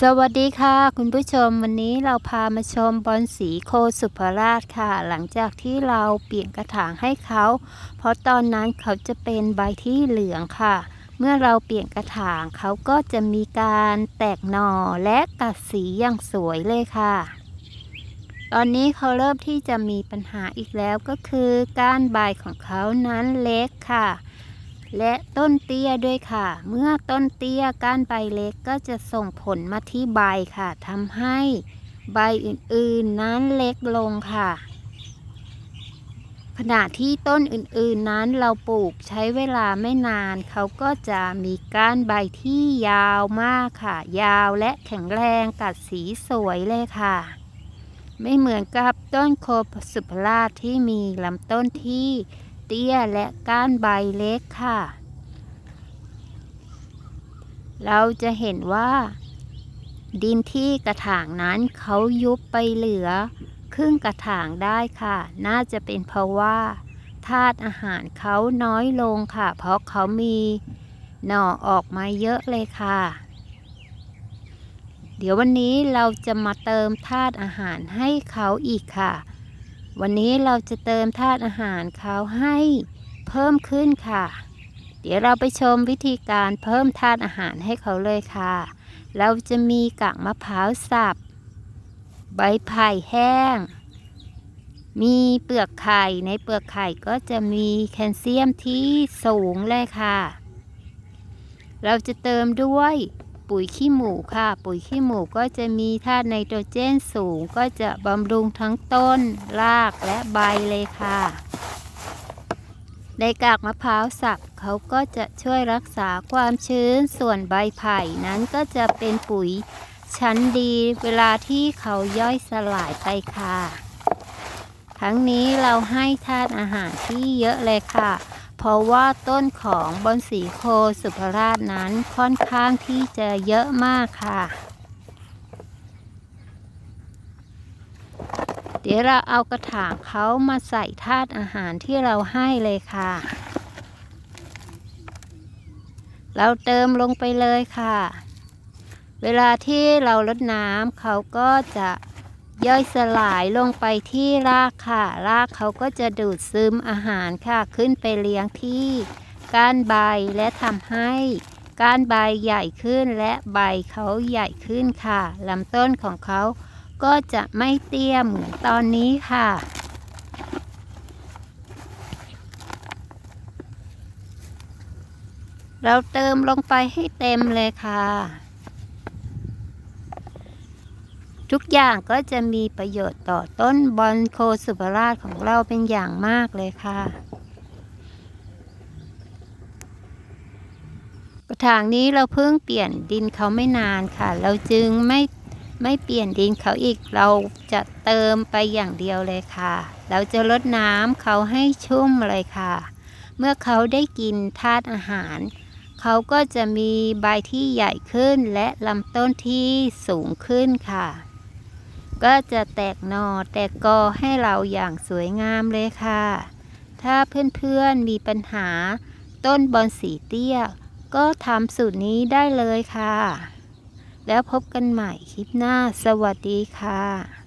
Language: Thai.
สวัสดีค่ะ คุณผู้ชมวันนี้เราพามาชมบอลสีโคสุภราชค่ะ หลังจากที่เราเปลี่ยนกระถางให้เขา เพราะตอนนั้นเขาจะเป็นใบที่เหลืองค่ะ เมื่อเราเปลี่ยนกระถางเขาก็จะมีการแตกหน่อและกัดสีอย่างสวยเลยค่ะ ตอนนี้เขาเริ่มที่จะมีปัญหาอีกแล้วก็คือ ก้านใบของเขานั้นเล็กค่ะ และต้นเตี้ยด้วยค่ะ เมื่อต้นเตี้ยก้านใบเล็กก็จะส่งผลมาที่ใบค่ะทำให้ใบอื่นๆนั้นเล็กลงค่ะ ขณะที่ต้นอื่นๆนั้นเราปลูกใช้เวลาไม่นาน เขาก็จะมีก้านใบที่ยาวมากค่ะ ยาวและแข็งแรงกัดสีสวยเลยค่ะ ไม่เหมือนกับต้นโคสุภราที่มีลำต้นที่ เตี้ยและก้านใบเล็กค่ะ เราจะเห็นว่า ดินที่กระถางนั้นเขายุบไปเหลือ ครึ่งกระถางได้ค่ะ น่าจะเป็นเพราะว่าธาตุอาหารเขาน้อยลงค่ะ เพราะเขามีหน่อออกมาเยอะเลยค่ะ เดี๋ยววันนี้เราจะมาเติมธาตุอาหารให้เขาอีกค่ะ วันนี้เราจะเติมธาตุอาหารเขาให้เพิ่มขึ้นค่ะ เดี๋ยวเราไปชมวิธีการเพิ่มธาตุอาหารให้เขาเลยค่ะ เราจะมีกากมะพร้าวสับ ใบไผ่แห้ง มีเปลือกไข่ ในเปลือกไข่ก็จะมีแคลเซียมที่สูงเลยค่ะ เราจะเติมด้วย ปุ๋ยขี้หมูค่ะ ปุ๋ยขี้หมูก็จะมีธาตุไนโตรเจนสูง ก็จะบำรุงทั้งต้น รากและใบเลยค่ะ ในกากมะพร้าวสับเขาก็จะช่วยรักษาความชื้นส่วนใบไผ่นั้นก็จะเป็นปุ๋ยชั้นดีเวลาที่เขาย่อยสลายไปค่ะ ทั้งนี้เราให้ธาตุอาหารที่เยอะเลยค่ะ เพราะว่าต้นของบอนสีโคสุภราชนั้นค่อนข้างที่จะเยอะมากค่ะ เดี๋ยวเราเอากระถางเขามาใส่ธาตุอาหารที่เราให้เลยค่ะ เราเติมลงไปเลยค่ะ เวลาที่เราลดน้ำเขาก็จะ ย่อยสลายลงไปที่รากค่ะ รากเขาก็จะดูดซึมอาหารค่ะ ขึ้นไปเลี้ยงที่ก้านใบและทำให้ก้านใบใหญ่ขึ้นและใบเขาใหญ่ขึ้นค่ะลำต้นของเขาก็จะไม่เตี้ยเหมือนตอนนี้ค่ะเราเติมลงไปให้เต็มเลยค่ะ ทุกอย่างก็จะมีประโยชน์ต่อต้นบอลโคสุภราชของเราเป็นอย่างมากเลยค่ะ กระถางนี้เราเพิ่งเปลี่ยนดินเขาไม่นานค่ะ เราจึงไม่ไม่เปลี่ยนดินเขาอีกเราจะเติมไปอย่างเดียวเลยค่ะ เราจะลดน้ำเขาให้ชุ่มเลยค่ะ เมื่อเขาได้กินธาตุอาหารเขาก็จะมีใบที่ใหญ่ขึ้นและลำต้นที่สูงขึ้นค่ะ ก็จะแตกหนอแตกกอให้เราอย่างสวยงามเลยค่ะ ถ้าเพื่อนๆมีปัญหา ต้นบอนสีเตี้ย ก็ทำสูตรนี้ได้เลยค่ะ แล้วพบกันใหม่คลิปหน้าสวัสดีค่ะ